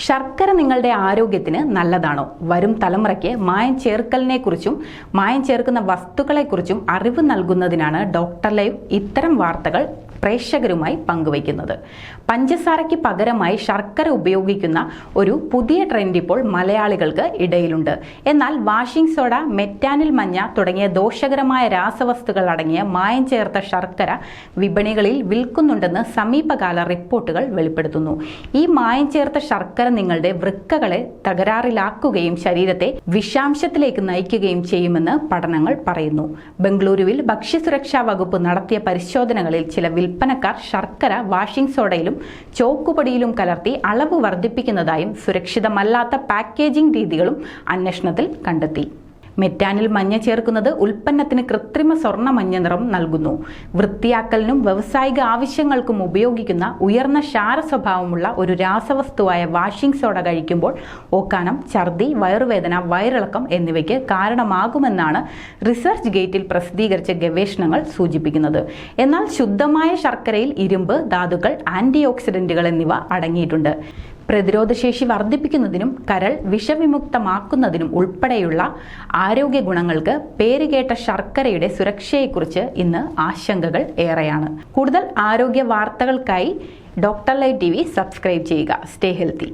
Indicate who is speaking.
Speaker 1: ശർക്കര നിങ്ങളുടെ ആരോഗ്യത്തിന് നല്ലതാണോ? വരും തലമുറയ്ക്ക് മായം ചേർക്കലിനെ കുറിച്ചും മായം ചേർക്കുന്ന വസ്തുക്കളെക്കുറിച്ചും അറിവ് നൽകുന്നതിനാണ് ഡോക്ടർ ലൈവ് ഇത്തരം വാർത്തകൾ പ്രേക്ഷകരുമായി പങ്കുവയ്ക്കുന്നത്. പഞ്ചസാരയ്ക്ക് പകരമായി ശർക്കര ഉപയോഗിക്കുന്ന ഒരു പുതിയ ട്രെൻഡ് ഇപ്പോൾ മലയാളികൾക്ക് ഇടയിലുണ്ട്. എന്നാൽ വാഷിംഗ് സോഡ മെറ്റാനിൽ മഞ്ഞ തുടങ്ങിയ ദോഷകരമായ രാസവസ്തുക്കൾ അടങ്ങിയ മായം ചേർത്ത ശർക്കര വിപണികളിൽ വിൽക്കുന്നുണ്ടെന്ന് സമീപകാല റിപ്പോർട്ടുകൾ വെളിപ്പെടുത്തുന്നു. ഈ മായം ചേർത്ത ശർക്കര നിങ്ങളുടെ വൃക്കകളെ തകരാറിലാക്കുകയും ശരീരത്തെ വിഷാംശത്തിലേക്ക് നയിക്കുകയും ചെയ്യുമെന്ന് പഠനങ്ങൾ പറയുന്നു. ബംഗളൂരുവിൽ ഭക്ഷ്യസുരക്ഷാ വകുപ്പ് നടത്തിയ പരിശോധനകളിൽ ചില വിൽപ്പനക്കാർ ശർക്കര വാഷിംഗ് സോഡയിലും ചോക്കുപൊടിയിലും കലർത്തി അളവ് വർദ്ധിപ്പിക്കുന്നതായും സുരക്ഷിതമല്ലാത്ത പാക്കേജിംഗ് രീതികളും അന്വേഷണത്തിൽ കണ്ടെത്തി. മെറ്റാനിൽ മഞ്ഞ ചേർക്കുന്നത് ഉൽപ്പന്നത്തിന് കൃത്രിമ സ്വർണ മഞ്ഞ നിറം നൽകുന്നു. വൃത്തിയാക്കലിനും വ്യാവസായിക ആവശ്യങ്ങൾക്കും ഉപയോഗിക്കുന്ന ഉയർന്ന ക്ഷാര സ്വഭാവമുള്ള ഒരു രാസവസ്തുവായ വാഷിംഗ് സോഡ കഴിക്കുമ്പോൾ ഓക്കാനം ഛർദി വയറുവേദന വയറിളക്കം എന്നിവയ്ക്ക് കാരണമാകുമെന്നാണ് റിസർച്ച് ഗേറ്റിൽ പ്രസിദ്ധീകരിച്ച ഗവേഷണങ്ങൾ സൂചിപ്പിക്കുന്നത്. എന്നാൽ ശുദ്ധമായ ശർക്കരയിൽ ഇരുമ്പ് ധാതുക്കൾ ആന്റി ഓക്സിഡന്റുകൾ എന്നിവ അടങ്ങിയിട്ടുണ്ട്. പ്രതിരോധശേഷി വർദ്ധിപ്പിക്കുന്നതിനും കരൾ വിഷവിമുക്തമാക്കുന്നതിനും ഉൾപ്പെടെയുള്ള ആരോഗ്യ ഗുണങ്ങൾക്ക് പേരുകേട്ട ശർക്കരയുടെ സുരക്ഷയെക്കുറിച്ച് ഇന്ന് ആശങ്കകൾ ഏറെയാണ്. കൂടുതൽ ആരോഗ്യ വാർത്തകൾക്കായി ഡോക്ടർ ലൈവ് ടി സബ്സ്ക്രൈബ് ചെയ്യുക. Stay healthy.